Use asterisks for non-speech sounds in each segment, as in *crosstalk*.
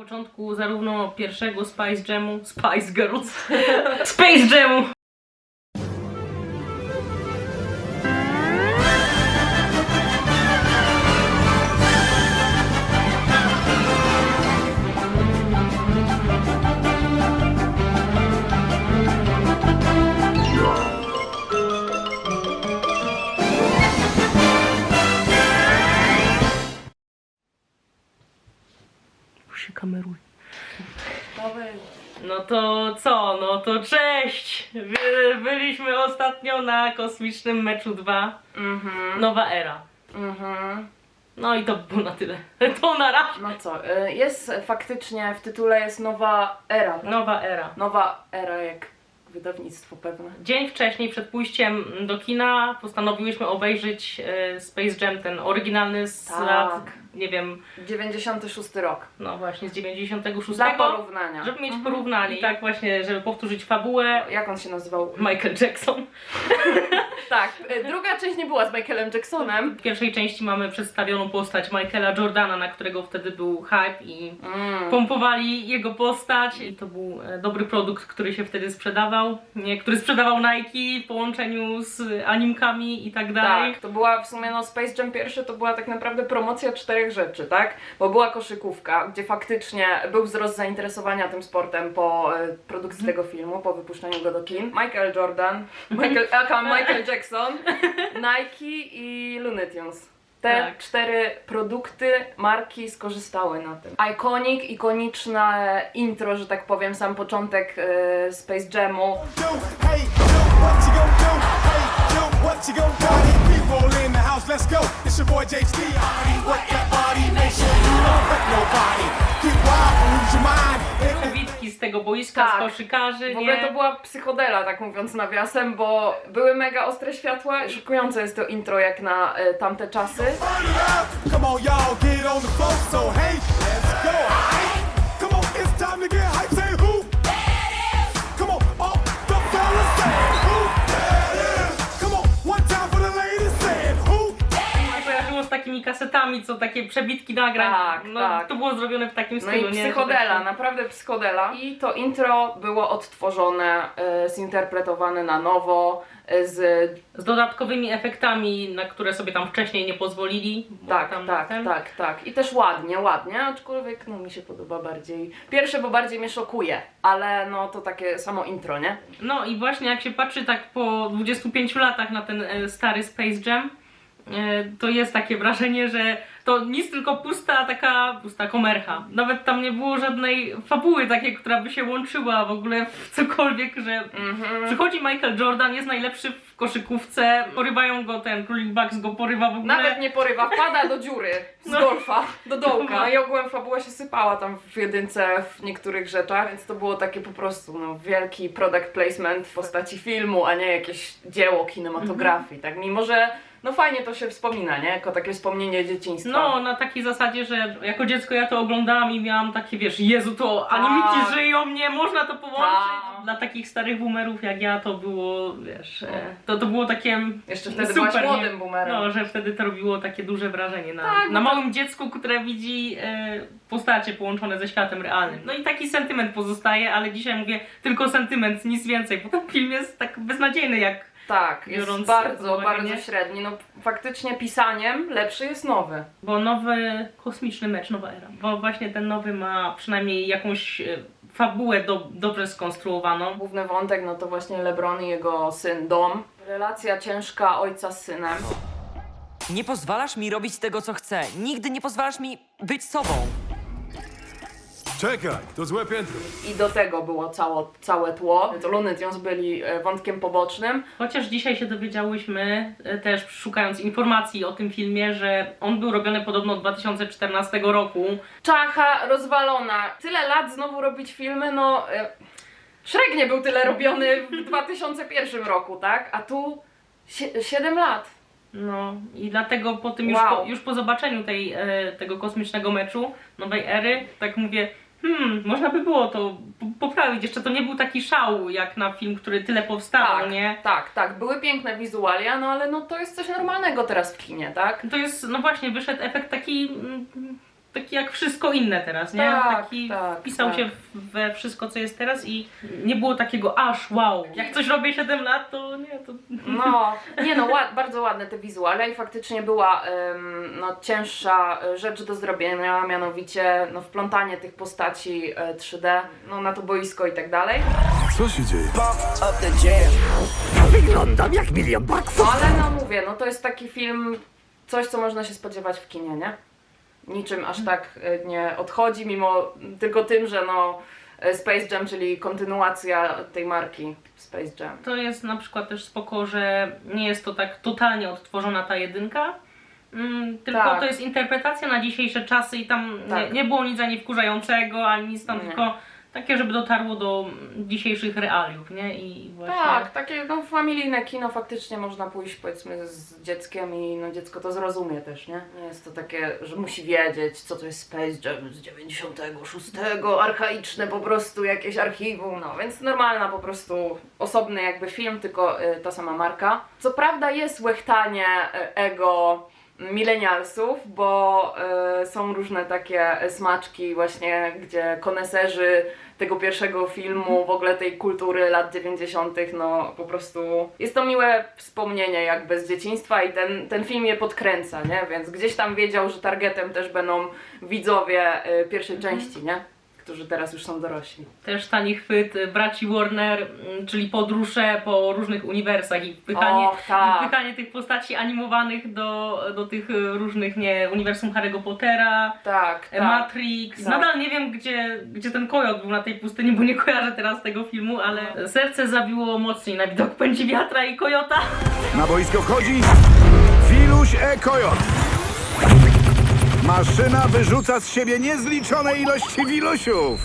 początku zarówno pierwszego Spice Jamu, Spice Girls, *laughs* Space Jamu, ostatnio na kosmicznym meczu 2. Mhm, Nowa era. mhm. No i to było na tyle. *laughs* To na razie. No co, y, jest faktycznie w tytule jest nowa era. Nowa era. Nowa era jak wydawnictwo pewne. Dzień wcześniej, przed pójściem do kina, postanowiłyśmy obejrzeć e, Space Jam, ten oryginalny z Tak. lat, nie wiem, 96 rok. no właśnie z 96. Dla porównania. Żeby mieć Mhm. porównanie. I tak właśnie, żeby powtórzyć fabułę. Jak on się nazywał? Michael Jackson. *laughs* Tak, y, druga część nie była z Michaelem Jacksonem. W pierwszej części mamy przedstawioną postać Michaela Jordana, na którego wtedy był hype i Mm. pompowali jego postać i to był e, dobry produkt, który się wtedy sprzedawał, nie, który sprzedawał Nike w połączeniu z animkami i tak dalej. Tak, to była w sumie no Space Jam pierwszy to była tak naprawdę promocja czterech rzeczy, tak? Bo była koszykówka, gdzie faktycznie był wzrost zainteresowania tym sportem po e, produkcji tego filmu, po wypuszczeniu go do kin. Michael Jordan, Michael, aka Michael Jackson, *laughs* Nike i Looney Tunes. Te Tak. cztery produkty marki skorzystały na tym. Iconic, ikoniczne intro, że tak powiem, sam początek e, Space Jamu. do? Hey, Joe, what you do? Hey, Joe, what you gon' do? People in the house, let's go. It's your boy JHD. Already what that Witki z tego boiska, Tak. z koszykarzy, W ogóle nie? to była psychodela, tak mówiąc nawiasem, bo były mega ostre światła. Szokujące jest to intro jak na e, tamte czasy. Come on, y'all, get on the floor. So hey, let's go. Aight. Come on, it's time to get hype. Takimi kasetami, co takie przebitki nagrań. Tak, no, tak. To było zrobione w takim No stylu, i nie? psychodela, Że tak- naprawdę psychodela. I to intro było odtworzone, e, zinterpretowane na nowo, e, z Z dodatkowymi efektami, na które sobie tam wcześniej nie pozwolili. Tak, tak, ten- tak, tak. I też ładnie, ładnie, aczkolwiek no mi się podoba bardziej. Pierwsze, bo bardziej mnie szokuje, ale no to takie samo intro, nie? No i właśnie jak się patrzy tak po 25 latach na ten e, stary Space Jam, to jest takie wrażenie, że to nic tylko pusta taka, pusta komercha. Nawet tam nie było żadnej fabuły takiej, która by się łączyła w ogóle w cokolwiek, że Mhm. przychodzi Michael Jordan, jest najlepszy w koszykówce, porywają go ten, Królik Bucks go porywa w ogóle. Nawet nie porywa, wpada do dziury z No. golfa, do dołka. No. I ogółem fabuła się sypała tam w jedynce w niektórych rzeczach, więc to było takie po prostu no, wielki product placement w postaci filmu, a nie jakieś dzieło kinematografii, tak? Mimo, że no fajnie to się wspomina, nie? Jako takie wspomnienie dzieciństwa. No, na takiej zasadzie, że jako dziecko ja to oglądałam i miałam takie, wiesz, Jezu, to Tak. animiki żyją, nie można to połączyć. Tak. Dla takich starych boomerów jak ja to było, wiesz, e, to, to było takie Jeszcze wtedy super, byłaś młodym boomerem. No, że wtedy to robiło takie duże wrażenie na, Tak, na no to- małym dziecku, które widzi e, postacie połączone ze światem realnym. No i taki sentyment pozostaje, ale dzisiaj mówię tylko sentyment, nic więcej, bo ten film jest tak beznadziejny jak Tak, jest Biorąc bardzo, uwagę, bardzo nie? średni. No faktycznie pisaniem lepszy jest nowy. Bo nowy kosmiczny mecz, nowa era. Bo właśnie ten nowy ma przynajmniej jakąś e, fabułę do, dobrze skonstruowaną. Główny wątek no to właśnie LeBron i jego syn Dom. Relacja ciężka ojca z synem. Nie pozwalasz mi robić tego, co chcę. Nigdy nie pozwalasz mi być sobą. Czekaj, to złe piętro. I do tego było cało, całe tło. To Looney Tunes byli e, wątkiem pobocznym. Chociaż dzisiaj się dowiedziałyśmy, e, też szukając informacji o tym filmie, że on był robiony podobno od 2014 roku. Czacha rozwalona. Tyle lat znowu robić filmy, no... E, Shrek nie był tyle robiony w *laughs* 2001 roku, tak? A tu 7 lat. No i dlatego po tym już, Wow. po, już po zobaczeniu tej, e, tego kosmicznego meczu, nowej ery, tak mówię, hmm, można by było to po- poprawić. Jeszcze to nie był taki szał jak na film, który tyle powstawał, Tak, nie? tak, tak. Były piękne wizualia, no ale no to jest coś normalnego teraz w kinie, tak? To jest, no właśnie, wyszedł efekt taki mm, taki jak wszystko inne teraz, nie? Tak, taki tak, wpisał tak. się we wszystko, co jest teraz i nie było takiego aż wow. Jak coś robię 7 lat, to nie, to... No, nie no, ład, bardzo ładne te wizuale i faktycznie była em, no, cięższa e, rzecz do zrobienia, mianowicie no, wplątanie tych postaci e, 3D no, na to boisko i tak dalej. Co się dzieje? Wyglądam jak milion baksów. No ale no mówię, no to jest taki film, coś co można się spodziewać w kinie, nie? Niczym aż tak e, nie odchodzi, mimo tylko tym, że no e, Space Jam, czyli kontynuacja tej marki Space Jam. To jest na przykład też spoko, że nie jest to tak totalnie odtworzona ta jedynka, mm, tylko Tak. to jest interpretacja na dzisiejsze czasy i tam nie, Tak. nie było nic ani wkurzającego, ani nic tam, Nie. tylko takie, żeby dotarło do dzisiejszych realiów, nie? I właśnie... Tak, takie no, familijne kino faktycznie można pójść powiedzmy z dzieckiem i no, dziecko to zrozumie też, nie? Nie jest to takie, że musi wiedzieć, co to jest Space Jam z 96, archaiczne po prostu jakieś archiwum, no więc normalna po prostu osobny jakby film, tylko y, ta sama marka. Co prawda jest łechtanie y, ego milenialsów, bo y, są różne takie smaczki właśnie, gdzie koneserzy tego pierwszego filmu, w ogóle tej kultury lat 90., no po prostu jest to miłe wspomnienie jakby z dzieciństwa i ten, ten film je podkręca, nie? Więc gdzieś tam wiedział, że targetem też będą widzowie y, pierwszej części, nie? Którzy teraz już są dorośli. Też tani chwyt braci Warner, mm, czyli podróże po różnych uniwersach i wpychanie, Och, tak. wpychanie tych postaci animowanych do, do tych y, różnych, nie, uniwersum Harry'ego Pottera, Tak, tak. Matrix. Tak. Nadal nie wiem, gdzie, gdzie ten kojot był na tej pustyni, bo nie kojarzę teraz tego filmu, ale serce zabiło mocniej na widok pędzi wiatra i kojota. Na boisko wchodzi Wiluś E. Kojot. Maszyna wyrzuca z siebie niezliczone ilości wilusiów.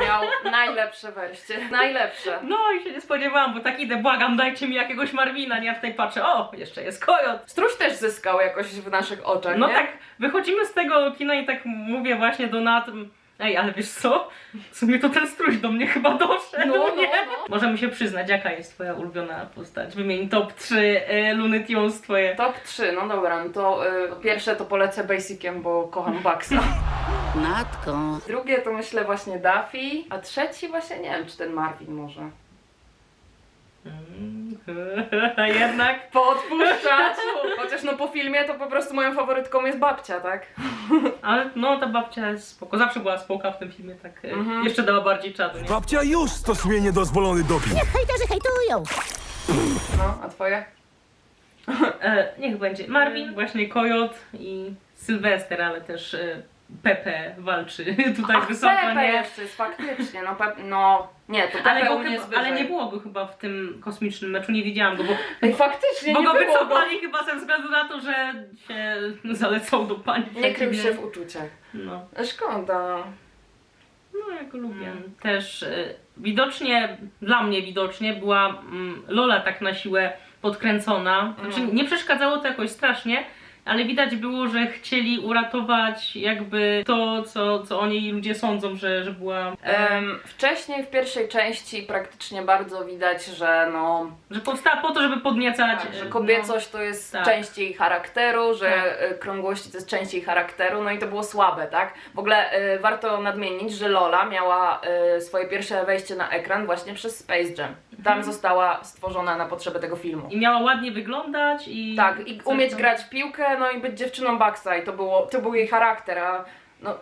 Miał najlepsze wejście. Najlepsze. No i się nie spodziewałam, bo tak idę, błagam, dajcie mi jakiegoś Marwina, nie? Ja tutaj patrzę, o, jeszcze jest kojot. Struś też zyskał jakoś w naszych oczach, No nie? tak, wychodzimy z tego kina i tak mówię właśnie do Nat, ej, ale wiesz co? W sumie to ten struś do mnie chyba doszedł, No, no, nie? no. Możemy się przyznać, jaka jest twoja ulubiona postać? Wymień top 3 y, Looney Tunes twoje. Top 3, no dobra, no to y, pierwsze to polecę Basiciem, bo kocham Buxa. Matko. Drugie to myślę właśnie Daffy, a trzeci właśnie nie wiem, czy ten Marvin może. Mm, *laughs* Jednak. Podpuszczać! Chociaż no po filmie to po prostu moją faworytką jest babcia, tak? Ale no ta babcia jest spoko, zawsze była spoko w tym filmie, tak y, Mhm. jeszcze dała bardziej czadu, nie? Babcia już stosuje niedozwolony doping. Hejterzy hejtują. No, a twoje? E, niech będzie Marvin, właśnie Kojot i Sylwester, ale też e, Pepe walczy *laughs* tutaj Ach, wysoko, Pepe nie? jeszcze jest faktycznie, no Pepe, no nie, to Pepe Ale, go u mnie chyba, jest wyżej. ale nie było go chyba w tym kosmicznym meczu, nie widziałam go, bo, Ej, faktycznie bo nie go było wycofali chyba ze względu na to, że się *laughs* zalecał do pani. Nie krył się w uczuciach. No, Szkoda. no ja go lubię. Też e, widocznie, dla mnie widocznie, była mm, Lola tak na siłę podkręcona. Znaczy, Mhm. nie przeszkadzało to jakoś strasznie, ale widać było, że chcieli uratować jakby to, co, co o niej ludzie sądzą, że, że była. Em, wcześniej w pierwszej części praktycznie bardzo widać, że no, że powstała po to, żeby podniecać. tak, że e, kobiecość to jest tak. część jej charakteru, że Tak. e, krągłości to jest część jej charakteru, no i to było słabe, tak? W ogóle e, warto nadmienić, że Lola miała e, swoje pierwsze wejście na ekran właśnie przez Space Jam. Tam została stworzona na potrzeby tego filmu. I miała ładnie wyglądać i. Tak, i umieć grać w piłkę, no i być dziewczyną Baxa i to, było, to był jej charakter, a no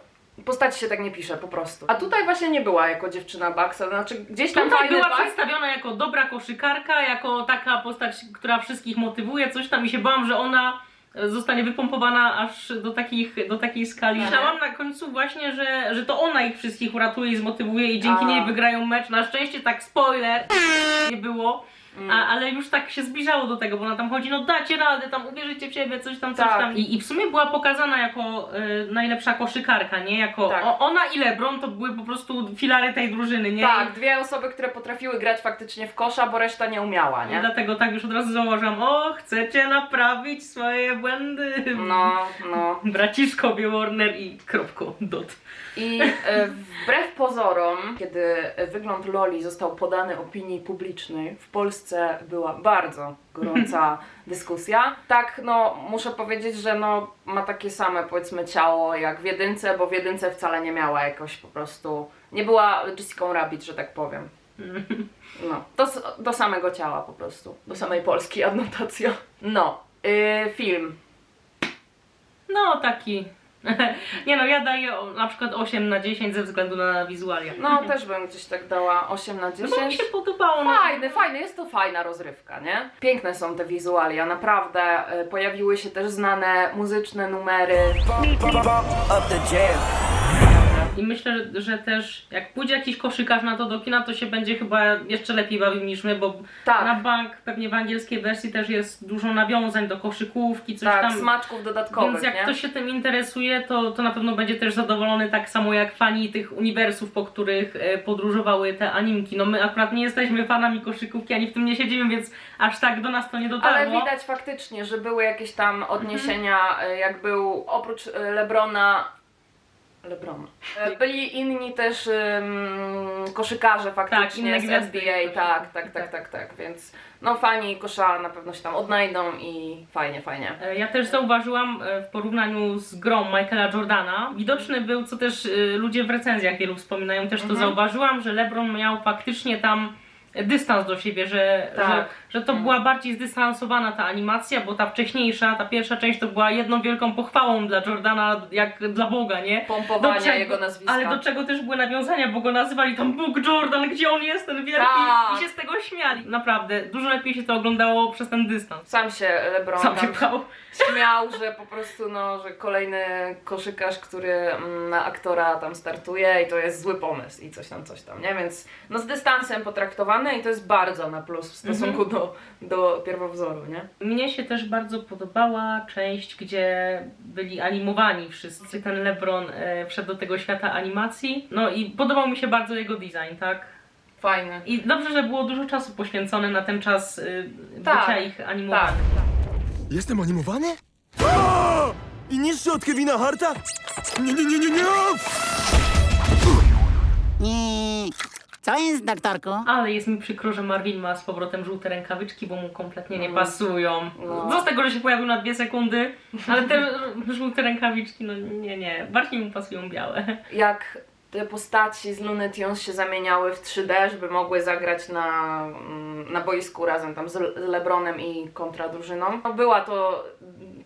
postaci się tak nie pisze po prostu. A tutaj właśnie nie była jako dziewczyna Baxa, znaczy gdzieś tam Tutaj fajny była Bax, przedstawiona jako dobra koszykarka, jako taka postać, która wszystkich motywuje, coś tam i się bałam, że ona zostanie wypompowana aż do, takich, do takiej skali. Mhm. Myślałam na końcu właśnie, że, że to ona ich wszystkich uratuje i zmotywuje i dzięki A. niej wygrają mecz. Na szczęście tak spoiler nie było. A, ale już tak się zbliżało do tego, bo ona tam chodzi, no dacie radę, tam uwierzycie w siebie, coś tam, coś Tak. tam. I, I w sumie była pokazana jako y, najlepsza koszykarka, nie? Jako Tak. o, ona i LeBron to były po prostu filary tej drużyny, nie? Tak, dwie osoby, które potrafiły grać faktycznie w kosza, bo reszta nie umiała, I nie? dlatego tak już od razu założyłam, o, chcecie naprawić swoje błędy. No, no. *laughs* Braciszko Warner i kropko, dot. I e, wbrew pozorom, kiedy wygląd Loli został podany opinii publicznej w Polsce była bardzo gorąca *laughs* dyskusja. Tak, no muszę powiedzieć, że no ma takie same powiedzmy ciało jak w jedynce, bo w jedynce wcale nie miała jakoś po prostu, nie była Jessica Rabbit, że tak powiem. *laughs* No, do, do samego ciała po prostu, do samej Polski adnotacja. No, yy, film. No taki. *laughs* Nie no, ja daję o- na przykład 8 na 10 ze względu na wizualia. No też bym gdzieś tak dała 8 na No 10. bo mi się podobało. No. Fajny, fajny, jest to fajna rozrywka, nie? Piękne są te wizualia, naprawdę. y, Pojawiły się też znane muzyczne numery. I myślę, że- że też jak pójdzie jakiś koszykarz na to do kina, to się będzie chyba jeszcze lepiej bawił niż my, bo Tak. na bank pewnie w angielskiej wersji też jest dużo nawiązań do koszykówki, coś Tak, tam. smaczków dodatkowych, Więc jak nie? ktoś się tym interesuje, to, to na pewno będzie też zadowolony tak samo jak fani tych uniwersów, po których e, podróżowały te animki. No my akurat nie jesteśmy fanami koszykówki, ani w tym nie siedzimy, więc aż tak do nas to nie dotarło. Ale widać faktycznie, że były jakieś tam odniesienia, y, jak był oprócz y, Lebrona. Lebrona. Y, Byli inni też ym, koszykarze faktycznie inne z NBA, tak, tak, tak, tak, tak, więc no fani kosza na pewno się tam odnajdą i fajnie, fajnie. E, Ja też zauważyłam e, w porównaniu z grą Michaela Jordana, widoczny był, co też e, ludzie w recenzjach wielu wspominają, też to Mhm. zauważyłam, że LeBron miał faktycznie tam dystans do siebie, że, Tak. że, że to była bardziej zdystansowana ta animacja, bo ta wcześniejsza, ta pierwsza część to była jedną wielką pochwałą dla Jordana, jak dla Boga, nie? Pompowania jego nazwiska. Ale do czego też były nawiązania, bo go nazywali tam Bóg Jordan, gdzie on jest, ten wielki, Tak. i się z tego śmiali. Naprawdę, dużo lepiej się to oglądało przez ten dystans. Sam się LeBron Sam się tam pchał. śmiał, że po prostu no, że kolejny koszykarz, który mm, na aktora tam startuje i to jest zły pomysł i coś tam, coś tam, nie? Więc no z dystansem potraktowane i to jest bardzo na plus w stosunku Mhm. do, do pierwowzoru, nie? Mnie się też bardzo podobała część, gdzie byli animowani wszyscy. Ten LeBron e, wszedł do tego świata animacji. No i podobał mi się bardzo jego design, tak? Fajny. I dobrze, że było dużo czasu poświęcone na ten czas y, Tak, bycia ich animowanych. Tak. Jestem animowany? O! I niższy od Kevina Harta? Nie, nie, nie, nie, nie! I... Co jest, doktorku? Ale jest mi przykro, że Marvin ma z powrotem żółte rękawiczki, bo mu kompletnie nie Mm. pasują. No. Co z tego, że się pojawił na dwie sekundy, ale te *laughs* żółte rękawiczki, no nie, nie. Bardziej mu pasują białe. Jak te postaci z Looney Tunes się zamieniały w 3D, żeby mogły zagrać na, mm, na boisku razem tam z, LeBronem i kontra drużyną. No, Była to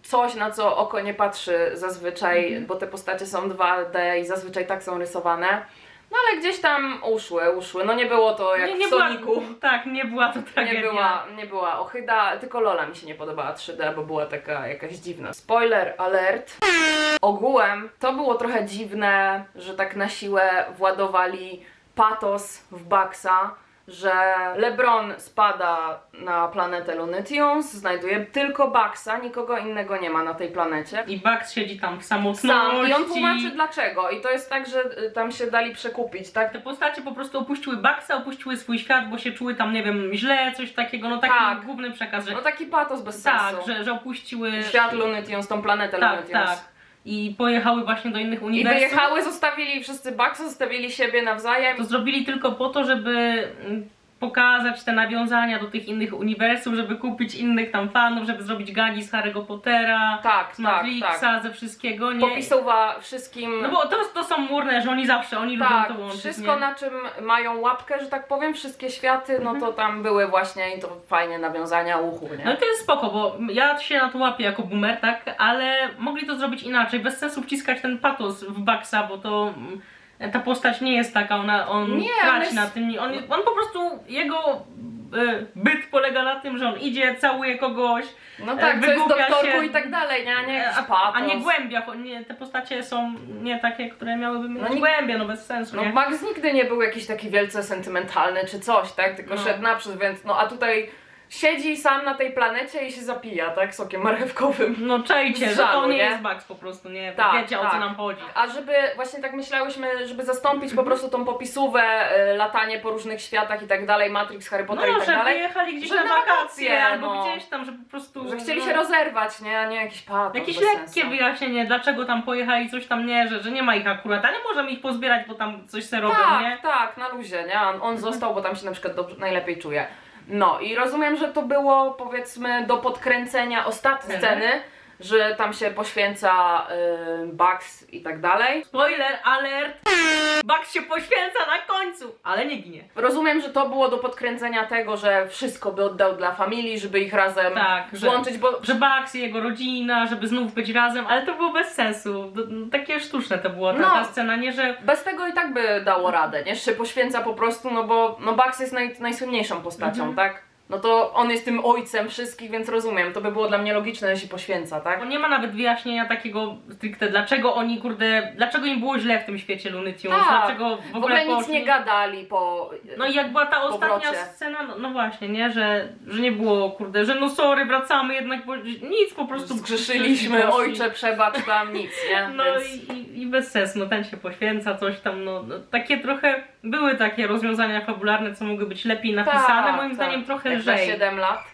coś, na co oko nie patrzy zazwyczaj, Mhm. bo te postacie są 2D i zazwyczaj tak są rysowane. No ale gdzieś tam uszły, uszły. No nie było to jak nie, nie w Soniku. była, tak, nie była to tragedia. Nie była, nie była ochyda, tylko Lola mi się nie podobała 3D, bo była taka jakaś dziwna. Spoiler alert. Ogółem to było trochę dziwne, że tak na siłę władowali patos w Baxa, że LeBron spada na planetę Looney Tunes, znajduje tylko Baxa, nikogo innego nie ma na tej planecie. I Bugs siedzi tam w samotności. Sam i on tłumaczy dlaczego. I to jest tak, że y, tam się dali przekupić, tak? Te postacie po prostu opuściły Buxa, opuściły swój świat, bo się czuły tam, nie wiem, źle, coś takiego, no taki Tak. główny przekaz, że No taki patos bez tak, sensu. że, że opuściły Świat Looney Tunes, tą planetę Looney tak, Tunes. tak. I pojechały właśnie do innych I uniwersów. wyjechały, zostawili wszyscy Baxa, zostawili siebie nawzajem. To zrobili tylko po to, żeby mm, pokazać te nawiązania do tych innych uniwersów, żeby kupić innych tam fanów, żeby zrobić gagi z Harry'ego Pottera, Tak, z tak, Matrixa, tak. ze wszystkiego, nie? Popisuwa wszystkim. No bo to, to są murne, że oni zawsze, oni tak, lubią to łączyć, wszystko nie? Mhm. na czym mają łapkę, że tak powiem, wszystkie światy, no to tam były właśnie i to fajnie nawiązania uchu, nie? No i to jest spoko, bo ja się na to łapię jako boomer, tak? Ale mogli to zrobić inaczej, bez sensu wciskać ten patos w Baxa, bo to mm, ta postać nie jest taka, ona, on Nie, traci jest- na tym, on, on po prostu, jego e, byt polega na tym, że on idzie, całuje kogoś, No e, tak, co jest doktorku się. i tak dalej, nie? A nie jakiś a, patos. a nie głębia, nie, te postacie są nie takie, które miałyby mieć No nie- głębia, no bez sensu, No nie? Max nigdy nie był jakiś taki wielce sentymentalny czy coś, tak? Tylko No. szedł naprzód, więc no a tutaj siedzi sam na tej planecie i się zapija, tak? Sokiem marchewkowym. No czajcie, Z że to nie, nie? jest Bugs po prostu, nie? Tak, Wiecie o tak. co nam chodzi. A żeby właśnie tak myślałyśmy, żeby zastąpić po prostu tą popisówę, y, latanie po różnych światach i tak dalej, Matrix, Harry Potter No, i tak że dalej, wyjechali gdzieś że na na wakacje, wakacje, albo no. gdzieś tam, że po prostu... że chcieli no, się rozerwać, nie? A nie jakiś patos. Jakieś bez lekkie sensu. wyjaśnienie, dlaczego tam pojechali, coś tam nie, że, że nie ma ich akurat, ale możemy ich pozbierać, bo tam coś se robią, Tak, nie? tak, na luzie, nie? On, on został, bo tam się na przykład dobrze, najlepiej czuje. No i rozumiem, że to było powiedzmy do podkręcenia ostatniej Mhm. sceny, że tam się poświęca y, Bugs i tak dalej. Spoiler alert! Bugs się poświęca na końcu, ale nie ginie. Rozumiem, że to było do podkręcenia tego, że wszystko by oddał dla familii, żeby ich razem Tak, że- złączyć, bo Że Bugs i jego rodzina, żeby znów być razem, ale to było bez sensu. D- Takie sztuczne to było ta, No. ta scena, nie że bez tego i tak by dało radę, nie? Że się poświęca po prostu, no bo no Bugs jest naj, najsłynniejszą postacią, Mhm. tak? No to on jest tym ojcem wszystkich, więc rozumiem, to by było dla mnie logiczne, że się poświęca, tak? Bo nie ma nawet wyjaśnienia takiego stricte, dlaczego oni, kurde, dlaczego im było źle w tym świecie Looney Tunes, Tak. dlaczego w W ogóle, ogóle nic poszli- nie gadali po... No i jak była ta ostatnia powrocie. scena, no, no właśnie, nie, że, że nie było, kurde, że no sorry, wracamy jednak, bo nic, po prostu Zgrzeszyliśmy, poszli. ojcze, przebacz tam, nic, nie? *laughs* No Więc... i, i, i bez sensu, no ten się poświęca, coś tam, no, no takie trochę, były takie rozwiązania fabularne, co mogły być lepiej napisane, Tak, moim tak. zdaniem trochę za lżej. 7 lat.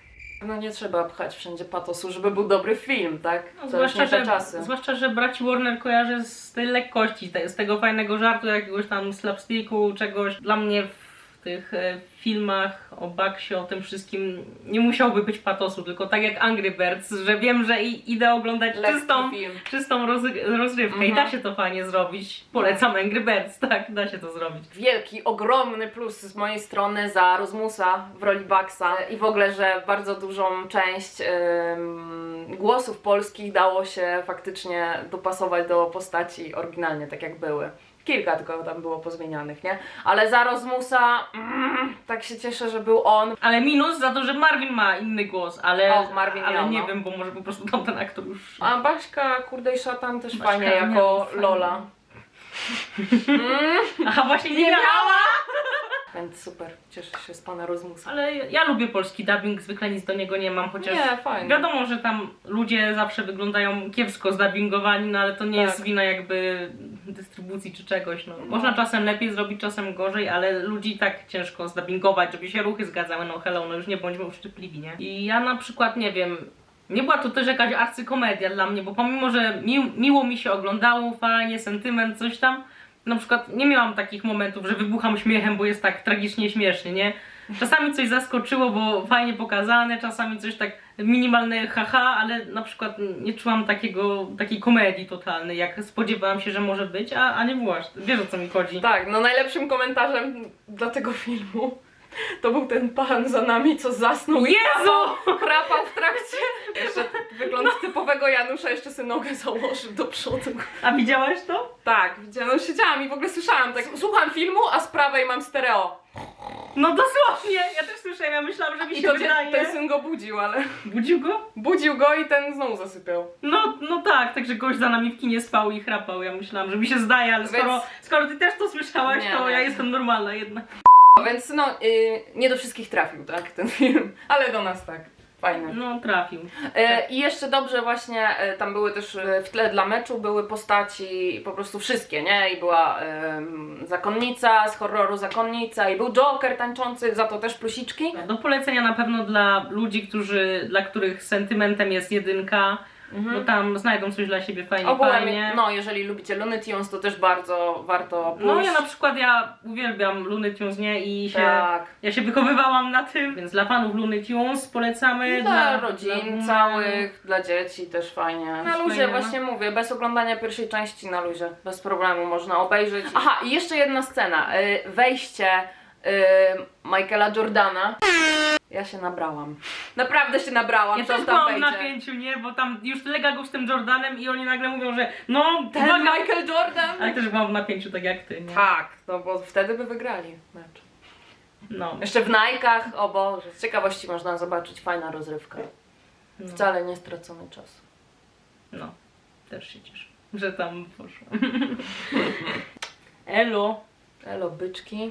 No nie trzeba pchać wszędzie patosu, żeby był dobry film, tak? No, zwłaszcza, że, czasy. zwłaszcza, że braci Warner kojarzy z tej lekkości, te, z tego fajnego żartu, jakiegoś tam slapsticku, czegoś. Dla mnie w tych e, filmach o Baksie, o tym wszystkim nie musiałby być patosu, tylko tak jak Angry Birds, że wiem, że i, idę oglądać Lekki czystą, film. czystą roz, rozrywkę i Mhm. da się to fajnie zrobić. Polecam Angry Birds, tak, da się to zrobić. Wielki, ogromny plus z mojej strony za Rozmusa w roli Baxa i w ogóle, że bardzo dużą część ym, głosów polskich dało się faktycznie dopasować do postaci oryginalnie, tak jak były. Kilka tylko tam było pozmienianych, nie? Ale za Rozmusa mm, tak się cieszę, że był on. Ale minus za to, że Marvin ma inny głos, ale, Och, Marvin ale miał, nie no. wiem, bo może po prostu tamten aktor już... A Baśka, kurde i szatan też Baśka fajnie miała jako fajnie. Lola. *laughs* Aha, właśnie nie, Nie miała! Więc super, cieszę się z pana Rozmusa. Ale ja lubię polski dubbing, zwykle nic do niego nie mam, chociaż Nie, fajnie. wiadomo, że tam ludzie zawsze wyglądają kiepsko zdubbingowani, no ale to nie Tak. jest wina jakby dystrybucji czy czegoś. No. Można czasem lepiej zrobić, czasem gorzej, ale ludzi tak ciężko zdubbingować, żeby się ruchy zgadzały, no hello, no już nie bądźmy uszczypliwi, nie? I ja na przykład, nie wiem, nie była to też jakaś arcykomedia dla mnie, bo pomimo, że mi, miło mi się oglądało, fajnie, sentyment, coś tam, na przykład nie miałam takich momentów, że wybucham śmiechem, bo jest tak tragicznie śmiesznie, nie? Czasami coś zaskoczyło, bo fajnie pokazane, czasami coś tak minimalne haha, ale na przykład nie czułam takiego, takiej komedii totalnej, jak spodziewałam się, że może być, a, a nie aż. Wiesz o co mi chodzi. Tak, no najlepszym komentarzem dla tego filmu to był ten pan za nami, co zasnął i Jezu! chrapał- chrapał w trakcie. Jeszcze wygląd typowego Janusza, jeszcze sobie nogę założył do przodu. A widziałaś to? Tak, widziałam, no siedziałam i w ogóle słyszałam, tak słucham filmu, a z prawej mam stereo. No dosłownie! Ja też słyszałam, ja myślałam, że mi I się to wydaje. ten syn go budził, ale Budził go? budził go i ten znowu zasypiał. No, no tak, także gość za nami w kinie spał i chrapał. Ja myślałam, że mi się zdaje, ale Więc- skoro, skoro ty też to słyszałaś, Nie, to nie. ja jestem normalna jednak. Więc no, y, nie do wszystkich trafił, tak, ten film, *laughs* ale do nas tak. Fajny. No, trafił. E, I jeszcze dobrze właśnie, e, tam były też e, w tle dla meczu były postaci po prostu wszystkie, nie? I była em, zakonnica, z horroru zakonnica i był Joker tańczący, za to też plusiczki. Do polecenia na pewno dla ludzi, którzy, dla których sentymentem jest jedynka, bo tam znajdą coś dla siebie fajnie, Ogółem, fajnie. no jeżeli lubicie Looney Tunes, to też bardzo warto pójść. No ja na przykład ja uwielbiam Looney Tunes, nie? I się, Tak. ja się wychowywałam na tym, więc dla fanów Looney Tunes polecamy. Dla rodzin dla- całych, dla dzieci też fajnie. Na luzie fajnie, no. właśnie mówię, bez oglądania pierwszej części na luzie, bez problemu można obejrzeć. Aha, i jeszcze jedna scena, y, wejście Michaela Jordana. Ja się nabrałam. Naprawdę się nabrałam, Ja co też tam byłam w wejdzie. napięciu, nie? Bo tam już lega go z tym Jordanem i oni nagle mówią, że no, Ten uwaga! Michael Jordan? Ale też byłam w napięciu, tak jak ty, nie? Tak, no bo wtedy by wygrali mecz. No. Jeszcze w Nike'ach, o Boże, z ciekawości można zobaczyć, fajna rozrywka. No. Wcale nie stracony czas. No, też się cieszę, że tam poszło. *laughs* Elo. Elo, byczki.